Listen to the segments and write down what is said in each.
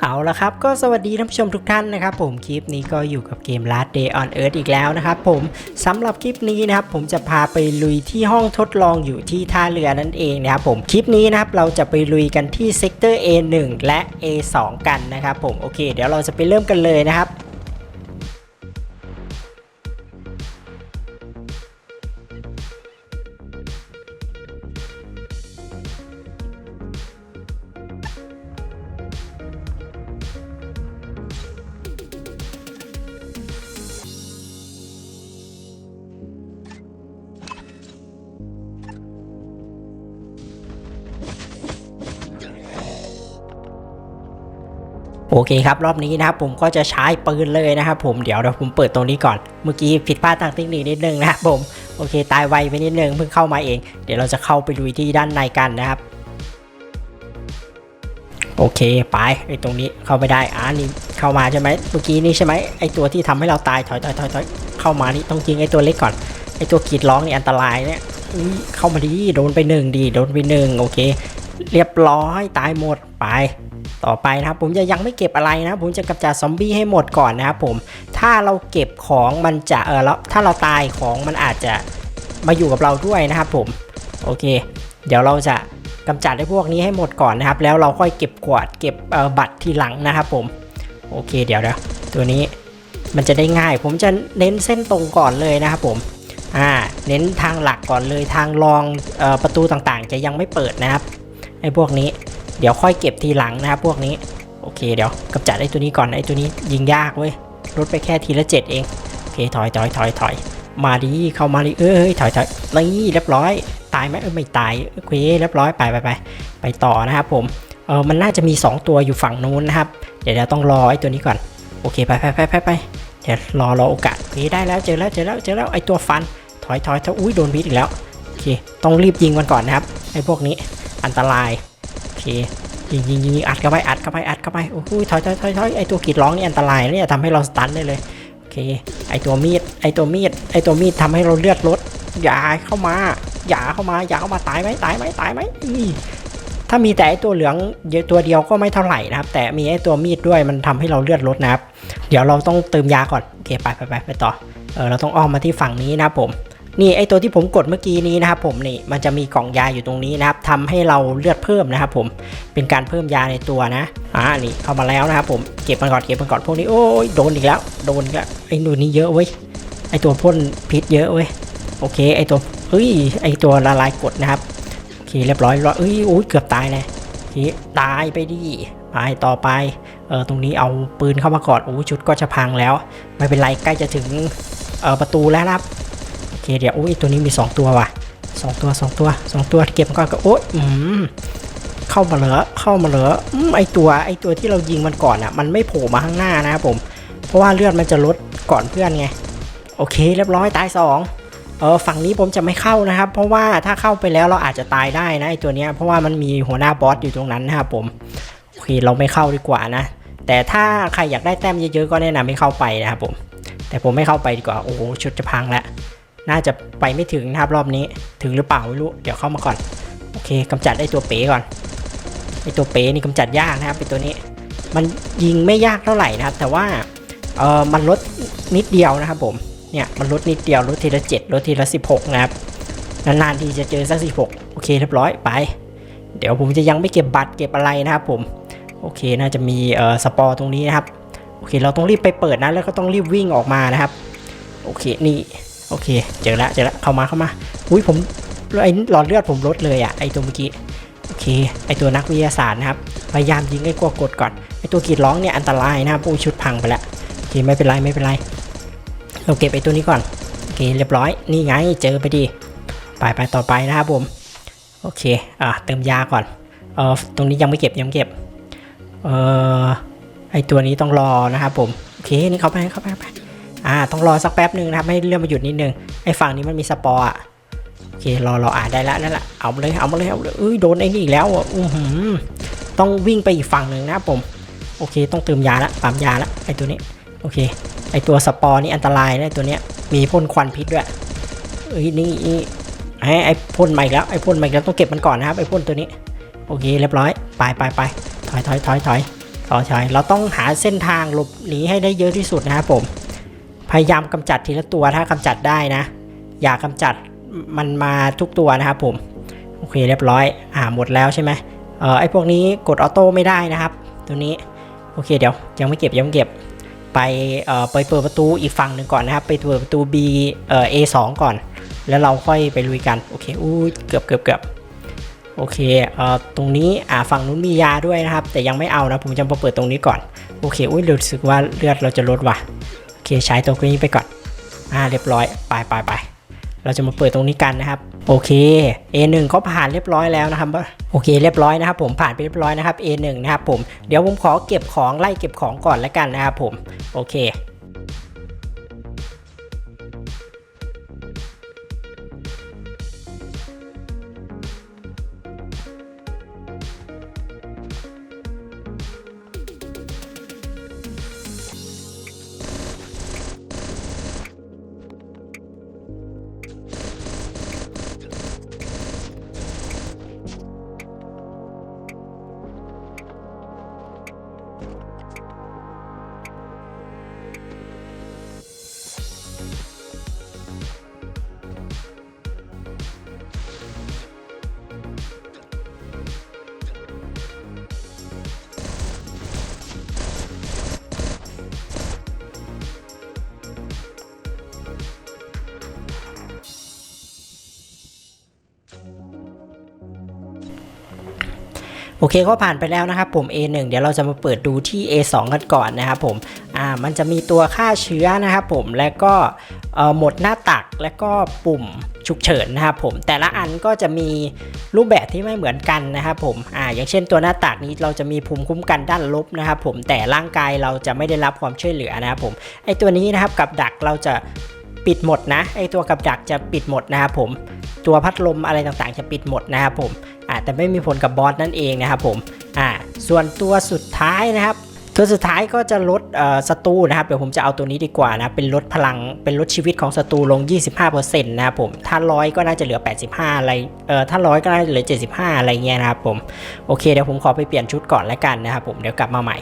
เอาละครับก็สวัสดีท่านผู้ชมทุกท่านนะครับผมคลิปนี้ก็อยู่กับเกม Last Day on Earth อีกแล้วนะครับผมสำหรับคลิปนี้นะครับผมจะพาไปลุยที่ห้องทดลองอยู่ที่ท่าเรือนั่นเองนะครับผมคลิปนี้นะครับเราจะไปลุยกันที่เซกเตอร์ A1 และ A2 กันนะครับผมโอเค เดี๋ยวเราจะไปเริ่มกันเลยนะครับ โอเคครับ รอบนี้นะครับผมก็จะใช้ปืนเลยนะครับผมเดี๋ยวเดี๋ยวผมเปิดตรงนี้ก่อน เมื่อกี้ผิดพลาดทางเทคนิคนิดนึงนะครับผมโอเค ตายไวไปนิดนึงเพิ่งเข้ามาเอง เดี๋ยวเราจะเข้าไปดูที่ด้านในกันนะครับ โอเคไปไอตรงนี้เข้าไม่ได้อ่านี่เข้ามาใช่ไหมเมื่อกี้นี่ใช่ไหมไอตัวที่ทำให้เราตายถอยถอยถอยถอยเข้ามานี่ต้องยิงไอตัวเล็กก่อนไอตัวกรีดร้องนี่อันตรายเนี่ยอุ๊ยเข้ามาดีโดนไปหนึ่งดีโดนไปหนึ่งโอเค เรียบร้อยตายหมดไป ต่อไปนะครับผมจะยังไม่เก็บอะไรนะผมจะกำจัดซอมบี้ให้หมดก่อนนะครับผมถ้าเราเก็บของมันจะเออแล้วถ้าเราตายของมันอาจจะมาอยู่กับเราด้วยนะครับผมโอเค เดี๋ยวเราจะกำจัดไอ้พวกนี้ให้หมดก่อนนะครับ แล้วเราค่อยเก็บกวาดเก็บบัตรทีหลังนะครับผมโอเคเดี๋ยวเดี๋ยวตัวนี้มันจะได้ง่าย ผมจะเน้นเส้นตรงก่อนเลยนะครับผมอ่าเน้นทางหลักก่อนเลยทางรองอประตูต่างๆ จะยังไม่เปิดนะครับไอ้พวกนี้ เดี๋ยวค่อยเก็บทีหลังนะครับพวกนี้ โอเคเดี๋ยวกำจัดไอ้ตัวนี้ก่อนไอ้ตัวนี้ยิงยากเว้ยลดไปแค่ทีละเจ็ดเองโอเคถอยถอยถอยถอยมาดีเข้ามาดิเอ้ยถอยถอยนี่เรียบร้อย ตายไหมเออไม่ตายโอเคเรียบร้อยไปไปไปไปต่อนะครับผมเออมันน่าจะมี 2 ตัวอยู่ฝั่งนู้นนะครับ เดี๋ยวเดี๋ยวต้องรอไอ้ตัวนี้ก่อน โอเคไปไปไปไปไปเดี๋ยวรอรอโอกาสโอเคได้แล้วเจอแล้วเจอแล้วเจอแล้วไอ้ตัวฟัน ถอยถอยถอยอุ้ยโดนพิษอีกแล้วโอเคต้องรีบยิงมันก่อนนะครับไอ้พวกนี้อันตราย ยิงยิงยิงอัดเข้าไปอัดเข้าไปอัดเข้าไปโอ้โหถอยถอยถอยถอยไอตัวกรีดร้องนี่อันตรายเนี่ยทำให้เราสตันได้เลยโอเคไอตัวมีดไอตัวมีดไอตัวมีดทำให้เราเลือดลดอย่าเข้ามาอย่าเข้ามาอย่าเข้ามาตายไหมตายไหมตายไหมถ้ามีแต่ไอตัวเหลืองเดียวตัวเดียวก็ไม่เท่าไหร่นะครับ แต่มีไอตัวมีดด้วยมันทำให้เราเลือดลดนะครับ เดี๋ยวเราต้องเติมยาก่อนโอเคไปไปไปไปต่อเออเราต้องอ้อมมาที่ฝั่งนี้นะผม นี่ไอตัวที่ผมกดเมื่อกี้นี้นะครับผมนี่มันจะมีกล่องยาอยู่ตรงนี้นะครับทำให้เราเลือดเพิ่มนะครับผมเป็นการเพิ่มยาในตัวนะอ่านี่เข้ามาแล้วนะครับผมเก็บมันก่อนเก็บมันก่อนพวกนี้โอ้ยโดนอีกแล้วโดนกแล้วไอ้หนูนี่เยอะเว้ยไอตัวพ่นพิษเยอะเว้ยโอเคไอตัวเฮ้ยไอตัวละลายกดนะครับโอเคเรียบร้อยร้อยเอ้ยโอ้ยเกือบตายเลยโอเคตายไปดิไปต่อไปเออตรงนี้เอาปืนเข้ามาก่อนโอ้ชุดก็จะพังแล้ว ไม่เป็นไรใกล้จะถึงเออประตูแล้วครับ เคเดี๋ยวโอ้ยตัวนี้มี 2 ตัวว่ะสองตัวสองตัวสองตัวเก็บก่อนก็โอ้ยอืมเข้ามาเหรอเข้ามาเหรออืมไอตัวไอตัวที่เรายิงมันก่อนอะ มันไม่โผล่มาข้างหน้านะครับผม เพราะว่าเลือดมันจะลดก่อนเพื่อนไง โอเคเรียบร้อยตายสองเออฝั่งนี้ผมจะไม่เข้านะครับ เพราะว่าถ้าเข้าไปแล้วเราอาจจะตายได้นะไอตัวเนี้ยเพราะว่ามันมีหัวหน้าบอสอยู่ตรงนั้นนะครับผมโอเคเราไม่เข้าดีกว่านะ แต่ถ้าใครอยากได้แต้มเยอะๆก็แนะนำให้เข้าไปนะครับผมแต่ผมไม่เข้าไปดีกว่า โอ้โหชุดจะพังแล้ว น่าจะไปไม่ถึงนะครับรอบนี้ถึงหรือเปล่าไม่รู้เดี๋ยวเข้ามาก่อนโอเคกำจัดไอ้ตัวเป๋ก่อนไอ้ตัวเป๋นี่กำจัดยากนะครับไอ้ตัวนี้ มันยิงไม่ยากเท่าไหร่นะครับ แต่ว่าเออมันลดนิดเดียวนะครับผมเนี่ยมันลดนิดเดียวลดทีละ7ลดทีละ 16 นะครับนานๆทีจะเจอสัก 16 โอเคเรียบร้อยไป เดี๋ยวผมจะยังไม่เก็บบัตรเก็บอะไรนะครับผมโอเคน่าจะมีเอ่อสปอร์ตรงนี้นะครับโอเคเราต้องรีบไปเปิดนะแล้วก็ต้องรีบวิ่งออกมานะครับโอเคนี่ โอเค เจอแล้วเจอแล้วเข้ามาเข้ามาอุ้ยผมไอ้หลอดเลือดผมลดเลยอะ่ะไอ้ตัวเมื่อกี้โอเค ไอ้ตัวนักวิทยาศาสตร์นะครับพยายามยิงไอ้กลัวกดก่อนไอ้ตัวกรีดร้องเนี่ยอันตรายนะครับปุ้ยชุดพังไปแล้วโอเคไม่เป็นไรไม่เป็นไรเราเก็บไอ้ตัวนี้ก่อนโอเคเรียบร้อยนี่ไงเจอไปดีไปไปต่อไปนะครับผมโอเคอะเติมยาก่อนเออตรงนี้ยังไม่เก็บยังเก็บเออไอตัวนี้ต้องรอนะครับผม โอเค นี่เข้าไปเข้าไปเข้าไป อ่าต้องรอสักแป๊บหนึ่งนะครับให้เรื่องมาหยุดนิดนึงไอ้ฝั่งนี้มันมีสปอร์อะโอเครอรออ่านได้แล้วนั่นแหละเอาเลยเอาเลยเอาเลยเอ้ยโดนไอ้นี่อีกแล้วอะอือหือต้องวิ่งไปอีกฝั่งหนึ่งนะครับผมโอเค ต้องเติมยาละปั๊มยาละไอ้ตัวนี้โอเค ไอ้ตัวสปอร์นี่อันตรายนะตัวเนี้ยมีพ่นควันพิษด้วยเอ้ยนี่นี่ไอ้ไอ้พ่นใหม่แล้วไอ้พ่นใหม่แล้วต้องเก็บมันก่อนนะครับไอ้พ่นตัวนี้โอเคเรียบร้อยไปไปไปถอยถอยถอยถอยต่อใช่เราต้องหาเส้นทางหลบหนีให้ได้เยอะที่สุดนะครับผม พยายามกำจัดทีละตัวถ้ากำจัดได้นะ อย่ากำจัดมันมาทุกตัวนะครับผม โอเคเรียบร้อย อ่าหมดแล้วใช่ไหมเอ่อไอพวกนี้กดออโต้ไม่ได้นะครับ ตัวนี้ โอเคเดี๋ยวยังไม่เก็บยังไม่เก็บ ไปเอ่อไปเปิดประตูอีกฝั่งหนึ่งก่อนนะครับ ไปเปิดประตู B เอ่อ A2 ก่อน แล้วเราค่อยไปลุยกัน โอเคอู้เกือบเกือบเกือบโอเคเอ่อตรงนี้อ่าฝั่งนู้นมียาด้วยนะครับ แต่ยังไม่เอานะ ผมจะมาเปิดตรงนี้ก่อน โอเค อุ้ยรู้สึกว่าเลือดเราจะลดว่ะ เคใช้ตัวนี้ไปก่อน อ่าเรียบร้อยไปไปไปเราจะมาเปิดตรงนี้กันนะครับ โอเค A1 เขาผ่านเรียบร้อยแล้วนะครับ โอเค เรียบร้อยนะครับผมผ่านไปเรียบร้อยนะครับ A1 นะครับผม เดี๋ยวผมขอเก็บของไล่เก็บของก่อนแล้วกันนะครับผม โอเค โอเคก็ผ่านไปแล้วนะครับผม A1 เดี๋ยวเราจะมาเปิดดูที่ A2 กันก่อนนะครับผมอ่ามันจะมีตัวฆ่าเชื้อนะครับผมแล้วก็หมดหน้าตักแล้วก็ปุ่มฉุกเฉินนะครับผมแต่ละอันก็จะมีรูปแบบที่ไม่เหมือนกันนะครับผมอ่าอย่างเช่นตัวหน้าตักนี้เราจะมีภูมิคุ้มกันด้านลบนะครับผมแต่ร่างกายเราจะไม่ได้รับความช่วยเหลือนะครับผมไอตัวนี้นะครับกับดักเราจะปิดหมดนะไอตัวกับดักจะปิดหมดนะครับผมตัวพัดลมอะไรต่างๆ จะปิดหมดนะครับผม อ่าแต่ไม่มีผลกับบอสนั่นเองนะครับผมอ่าส่วนตัวสุดท้ายนะครับตัวสุดท้ายก็จะลดศัตรูนะครับเดี๋ยวผมจะเอาตัวนี้ดีกว่านะเป็นลดพลังเป็นลดชีวิตของศัตรูลง 25%นะครับผมถ้าร้อยก็น่าจะเหลือ 85 อะไรเอ่อถ้าร้อยก็น่าจะเหลือ 75 อะไรเงี้ยนะครับผมโอเคเดี๋ยวผมขอไปเปลี่ยนชุดก่อนแล้วกันนะครับผมเดี๋ยวกลับมาใหม่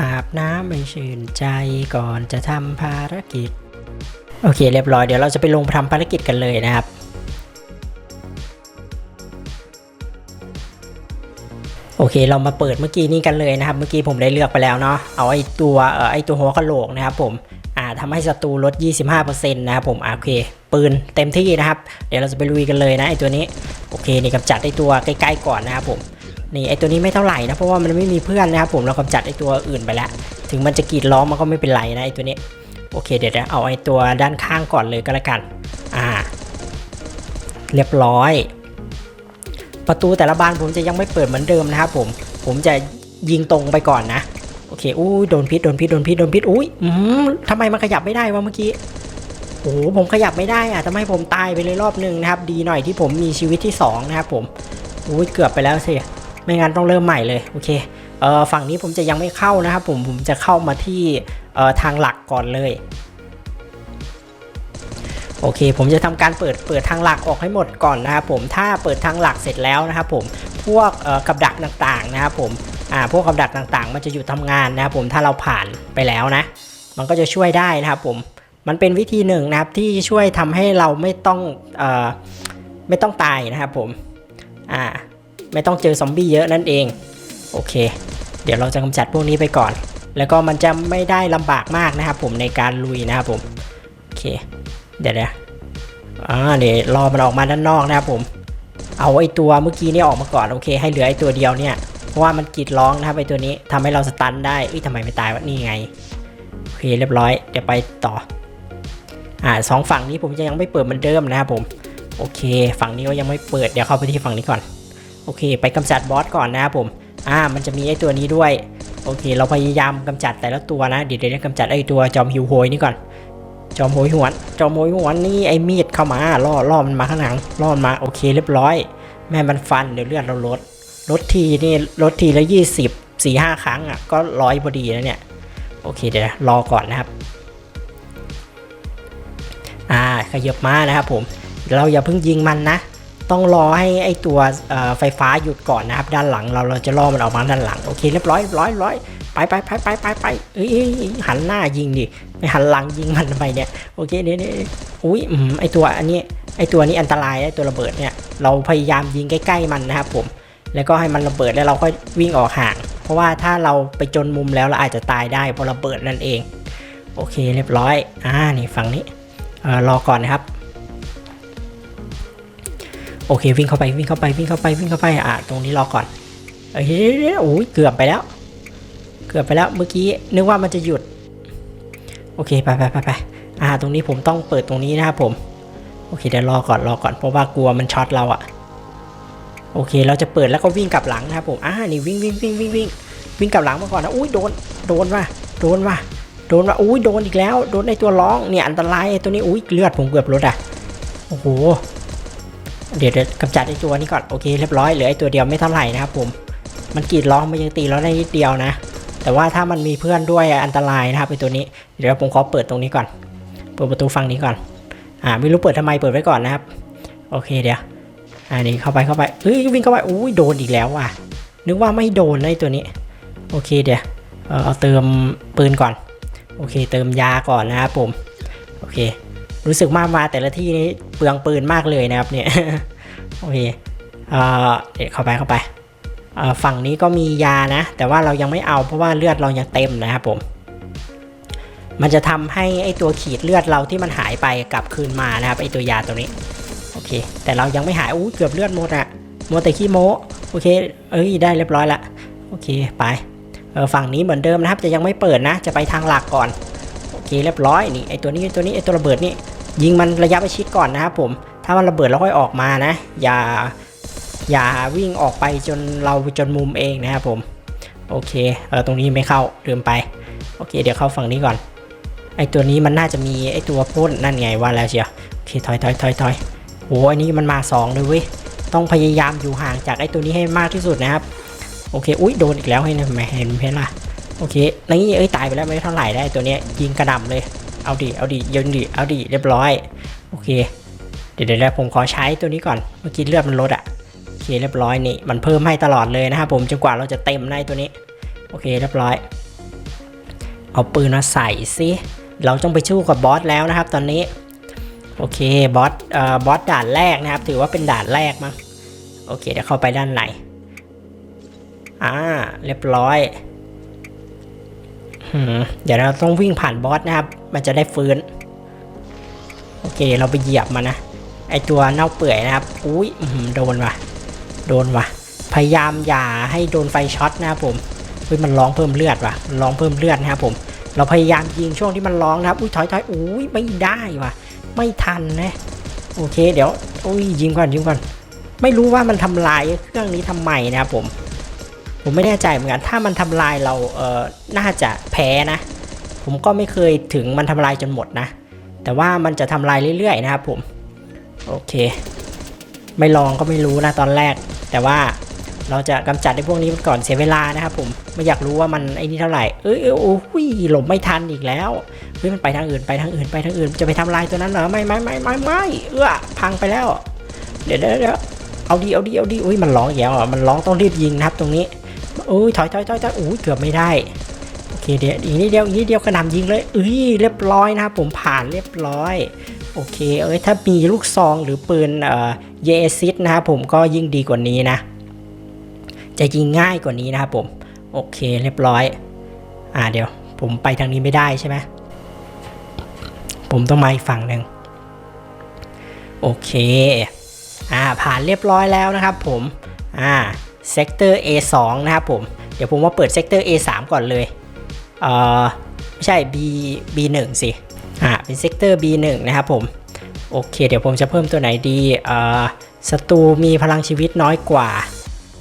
อาบน้ำไม่ชื่นใจก่อนจะทำภารกิจ โอเคเรียบร้อยเดี๋ยวเราจะไปลงทำภารกิจกันเลยนะครับ โอเคเรามาเปิดเมื่อกี้นี้กันเลยนะครับ เมื่อกี้ผมได้เลือกไปแล้วเนาะเอาไอ้ตัวเอ่อไอ้ตัวหัวกะโหลกนะครับผมอ่าทำให้ศัตรูลด 25%นะครับผมโอเค ปืนเต็มที่นะครับ เดี๋ยวเราจะไปลุยกันเลยนะไอ้ตัวนี้โอเคนี่กำจัดไอ้ตัวใกล้ๆก่อนนะครับผมนี่ไอ้ตัวนี้ไม่เท่าไหร่นะเพราะว่ามันไม่มีเพื่อนนะครับผมเรากำจัดไอ้ตัวอื่นไปแล้ว ถึงมันจะกรีดร้องมันก็ไม่เป็นไรนะไอ้ตัวนี้โอเคเดี๋ยวเอาไอ้ตัวด้านข้างก่อนเลยก็แล้วกันอ่า เรียบร้อย ประตูแต่ละบานผมจะยังไม่เปิดเหมือนเดิมนะครับผม ผมจะยิงตรงไปก่อนนะ โอเค อู้ยโดนพิษ โดนพิษ โดนพิษ โดนพิษ อุ้ยอืมทำไมมันขยับไม่ได้วะเมื่อกี้ โอ้โห ผมขยับไม่ได้อะทำให้ผมตายไปเลยรอบหนึ่งนะครับ ดีหน่อยที่ผมมีชีวิตที่สองนะครับผม อุ้ย เกือบไปแล้วสิ ไม่งั้นต้องเริ่มใหม่เลย โอเค เอ่อ ฝั่งนี้ผมจะยังไม่เข้านะครับผม ผมจะเข้ามาที่ เอ่อ ทางหลักก่อนเลย โอเค ผมจะทำการเปิดเปิดทางหลักออกให้หมดก่อนนะครับผมถ้าเปิดทางหลักเสร็จแล้วนะครับผมพวกกับดักต่างๆนะครับผมอ่าพวกกับดักต่างๆ มันจะหยุดทำงานนะครับผมถ้าเราผ่านไปแล้วนะ มันก็จะช่วยได้นะครับผมมันเป็นวิธีหนึ่งนะครับที่ช่วยทำให้เราไม่ต้องเอ่อไม่ต้องตายนะครับผมอ่าไม่ต้องเจอซอมบี้เยอะนั่นเองโอเค เดี๋ยวเราจะกำจัดพวกนี้ไปก่อน แล้วก็มันจะไม่ได้ลำบากมากนะครับผมในการลุยนะครับผมโอเค เดี๋ยวนะอ่าเดี๋ยวรอมันออกมาด้านนอกนะครับผม เอาไอตัวเมื่อกี้นี่ออกมาก่อนโอเค ให้เหลือไอตัวเดียวเนี่ย เพราะว่ามันกรีดร้องนะครับไอตัวนี้ทำให้เราสตันได้เอ้ยทำไมไม่ตายวะนี่ไงโอเคเรียบร้อยเดี๋ยวไปต่ออ่าสองฝั่งนี้ผมจะยังไม่เปิดเหมือนเดิมนะครับผมโอเค ฝั่งนี้ก็ยังไม่เปิดเดี๋ยวเข้าไปที่ฝั่งนี้ก่อน โอเค ไปกำจัดบอสก่อนนะครับผมอ่ามันจะมีไอตัวนี้ด้วยโอเค เราพยายามกำจัดแต่ละตัวนะเดี๋ยวเดี๋ยวกำจัดไอตัวจอมหิวโหยนี่ก่อน จอมโหยหวน จอมโหยหวนนี่ไอ้มีดเข้ามาล่อล่อมันมาข้างหลังล่อมันมาโอเคเรียบร้อย แม่มันฟันเดี๋ยวเลือดเราลดลดทีนี่ลดทีละยี่สิบสี่ห้าครั้งอะก็ร้อยพอดีแล้วเนี่ยโอเคเดี๋ยวรอก่อนนะครับ อ่าขยับมานะครับผมเราอย่าเพิ่งยิงมันนะ ต้องรอให้ไอตัวไฟฟ้าหยุดก่อนนะครับ ด้านหลังเราเราจะล่อมันออกมาด้านหลังโอเคเรียบร้อยเรียบร้อยเรียบร้อย ไปไปไปไปไปไปเอ้ยหันหน้ายิงดิไม่หันหลังยิงมันทำไมเนี่ยโอเคเนี่ยเนี่ยอุ้ยอืมไอตัวอันนี้ไอตัวนี้อันตรายไอตัวระเบิดเนี่ยเราพยายามยิงใกล้ๆมันนะครับผมแล้วก็ให้มันระเบิดแล้วเราก็วิ่งออกห่าง เพราะว่าถ้าเราไปจนมุมแล้วเราอาจจะตายได้เพราะระเบิดนั่นเอง โอเคเรียบร้อยอ่านี่ฝั่งนี้เออรอก่อนนะครับโอเควิ่งเข้าไปวิ่งเข้าไปวิ่งเข้าไปวิ่งเข้าไปอ่าตรงนี้รอก่อนเอ้ยโอ้ยเกือบไปแล้ว เกือบไปแล้วเมื่อกี้นึกว่ามันจะหยุด โอเคไปไปไปไปอ่าตรงนี้ผมต้องเปิดตรงนี้นะครับผม โอเคเดี๋ยวรอก่อนรอก่อนเพราะว่ากลัวมันช็อตเราอะโอเค เราจะเปิดแล้วก็วิ่งกลับหลังนะครับผมอ่านี่วิ่งวิ่งวิ่งวิ่งวิ่งวิ่งกลับหลังมาก่อนนะอุ้ยโดนโดนว่ะโดนว่ะโดนว่ะอุ้ยโดนอีกแล้วโดนไอตัวร้องเนี่ยอันตรายตัวนี้อุ้ยเลือดผมเกือบลดอะโอ้โหเดี๋ยวเดี๋ยวกำจัดไอตัวนี้ก่อนโอเคเรียบร้อยเหลือไอตัวเดียวไม่เท่าไหร่นะครับผมมันกรีดร้องมันยังตีเราได้นิดเดียวนะ แต่ว่าถ้ามันมีเพื่อนด้วยอันตรายนะครับไอตัวนี้ เดี๋ยวผมขอเปิดตรงนี้ก่อน เปิดประตูฝั่งนี้ก่อน อ่าไม่รู้เปิดทำไมเปิดไว้ก่อนนะครับ โอเคเดี๋ยวอ่านี่เข้าไปเข้าไปเฮ้ยวิ่งเข้าไปอุ้ยโดนอีกแล้วว่ะ นึกว่าไม่โดนนะไอตัวนี้ โอเคเดี๋ยวเออเอาเติมปืนก่อน โอเค เติมยาก่อนนะครับผม โอเค รู้สึกมากมาแต่ละที่นี้เปลืองปืนมากเลยนะครับเนี่ย โอเค เอ่อเดี๋ยวเข้าไปเข้าไป ฝั่งนี้ก็มียานะ แต่ว่าเรายังไม่เอาเพราะว่าเลือดเรายังเต็มนะครับผม มันจะทำให้ไอตัวขีดเลือดเราที่มันหายไปกลับคืนมานะครับไอตัวยาตัวนี้โอเค แต่เรายังไม่หายอู้เกือบเลือดหมดอะหมดแต่ขี้โมโอเค เอ้ยได้เรียบร้อยละโอเคไปเออฝั่งนี้เหมือนเดิมนะครับจะยังไม่เปิดนะ จะไปทางหลักก่อนโอเคเรียบร้อยนี่ไอตัวนี้ไอ้ตัวนี้ไอตัวระเบิดนี่ยิงมันระยะประชิดก่อนนะครับผมถ้ามันระเบิดแล้วค่อยออกมานะ อย่า อย่าวิ่งออกไปจนเราจนมุมเองนะครับผม โอเคเออตรงนี้ไม่เข้าลืมไป โอเค เดี๋ยวเข้าฝั่งนี้ก่อน ไอตัวนี้มันน่าจะมีไอตัวพ่นนั่นไงว่าแล้วเชียวโอเคถอยถอยถอยถอยโอ้อันนี้มันมาสองเลยเว้ย ต้องพยายามอยู่ห่างจากไอตัวนี้ให้มากที่สุดนะครับ โอเค อุ้ยโดนอีกแล้วให้นะไม่เห็นเพนล่ะ โอเค นี่เอ้ยตายไปแล้วไม่เท่าไหร่ได้ตัวเนี้ยยิงกระหน่ำเลย เอาดิ เอาดิยิงดิ เอาดิ เรียบร้อย โอเค เดี๋ยวเดี๋ยวผมขอใช้ตัวนี้ก่อน เมื่อกี้เลือดมันลดอะ เคเรียบร้อยนี่มันเพิ่มให้ตลอดเลยนะครับผมจนกว่าเราจะเต็มในตัวนี้ โอเคเรียบร้อย เอาปืนมาใส่สิเราต้องไปสู้กับบอสแล้วนะครับ ตอนนี้ โอเคบอสเอ่อบอสด่านแรกนะครับ ถือว่าเป็นด่านแรกมั้งโอเคเดี๋ยวเข้าไปด้านในอ่าเรียบร้อยเดี๋ยวเราต้องวิ่งผ่านบอสนะครับ มันจะได้ฟื้น โอเค เราไปเหยียบมันนะ ไอตัวเน่าเปื่อยนะครับ อุ้ยโดนว่ะ โดนว่ะ พยายามอย่าให้โดนไฟช็อตนะครับผมอุ้ยมันร้องเพิ่มเลือดว่ะร้องเพิ่มเลือดนะครับผม เราพยายามยิงช่วงที่มันร้องนะครับ อุ้ยถอยถอยอุ้ยไม่ได้ว่ะ ไม่ทันนะ โอเค เดี๋ยวอุ้ยยิงก่อนยิงก่อน ไม่รู้ว่ามันทำลายเครื่องนี้ทำไมนะครับผม ผมไม่แน่ใจเหมือนกัน ถ้ามันทำลายเรา เออน่าจะแพ้นะ ผมก็ไม่เคยถึงมันทำลายจนหมดนะ แต่ว่ามันจะทำลายเรื่อยๆนะครับผม โอเค ไม่ลองก็ไม่รู้นะตอนแรก แต่ว่าเราจะกำจัดไอ้พวกนี้ก่อนเสียเวลานะครับผมไม่อยากรู้ว่ามันไอ้นี่เท่าไหร่เอ้ยเอ้โอ้ยหลบไม่ทันอีกแล้วเฮ้ยมันไปทางอื่นไปทางอื่นไปทางอื่น จะไปทำลายตัวนั้นเหรอไม่ไม่ไม่ไม่ไม่เอื้อพังไปแล้ว เดี๋ยวเดี๋ยวเดี๋ยวเอาดีเอาดีเอาดีอุ้ยมันร้องแล้วอะมันร้องต้องรีบยิงนะครับตรงนี้อุ้ยถอยถอยถอยถอยอุ้ยเกือบไม่ได้โอเคเดี๋ยวอีกนิดเดียวอีกนิดเดียวกระหน่ำยิงเลยเอ้ยเรียบร้อยนะครับผมผ่านเรียบร้อย โอเค เอ้ยถ้ามีลูกซองหรือปืนเอ่อเยซิสนะครับผมก็ยิ่งดีกว่านี้นะ จะยิงง่ายกว่านี้นะครับผม โอเคเรียบร้อย อ่าเดี๋ยวผมไปทางนี้ไม่ได้ใช่ไหมผมต้องมาอีกฝั่งหนึ่งโอเค อ่าผ่านเรียบร้อยแล้วนะครับผม อ่าเซกเตอร์ A2 นะครับผม เดี๋ยวผมมาเปิดเซกเตอร์ A3 ก่อนเลย เอ่อ ไม่ใช่ B B1 สิ อ่าเป็นเซกเตอร์ B1 นะครับผม โอเค เดี๋ยวผมจะเพิ่มตัวไหนดีเอ่อศัตรูมีพลังชีวิตน้อยกว่า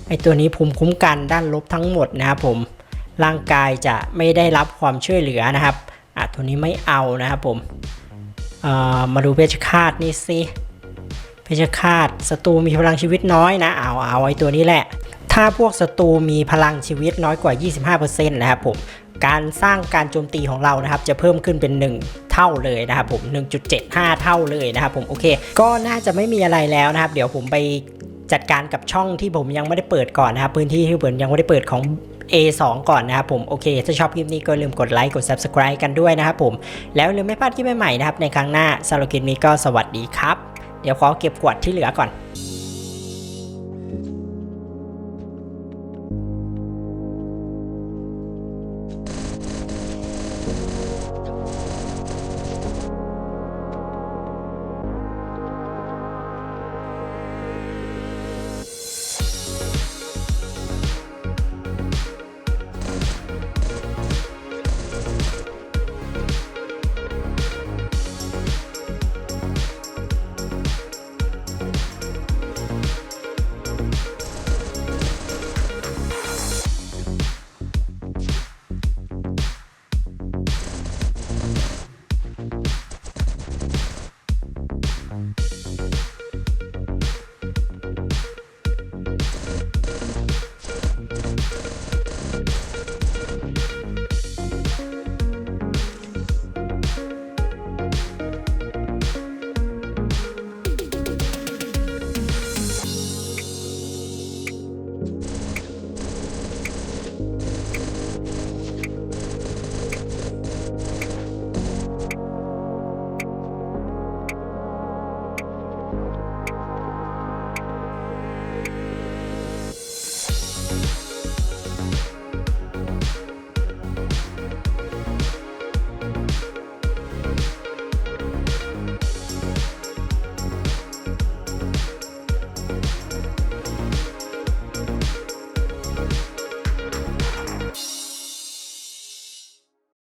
ไอตัวนี้ภูมิคุ้มกันด้านลบทั้งหมดนะครับผม ร่างกายจะไม่ได้รับความช่วยเหลือนะครับ อะตัวนี้ไม่เอานะครับผมเอ่อมาดูเพชฌฆาตนี่สิ เพชฌฆาตศัตรูมีพลังชีวิตน้อยนะ เอาเอาไอ้ตัวนี้แหละ ถ้าพวกศัตรูมีพลังชีวิตน้อยกว่า 25%นะครับผม การสร้างการโจมตีของเรานะครับจะเพิ่มขึ้นเป็น 1 เท่าเลยนะครับผม 1.75 เท่าเลยนะครับผมโอเค ก็น่าจะไม่มีอะไรแล้วนะครับ เดี๋ยวผมไปจัดการกับช่องที่ผมยังไม่ได้เปิดก่อนนะครับ พื้นที่ที่ผมยังไม่ได้เปิดของ A2 ก่อนนะครับผมโอเค ถ้าชอบคลิปนี้ก็ลืมกดไลค์กด Subscribe กันด้วยนะครับผมแล้วลืมไม่พลาดคลิปใหม่ๆนะครับในครั้งหน้าสำหรับคลิปนี้ก็สวัสดีครับ เดี๋ยวขอเก็บกวาดที่เหลือก่อน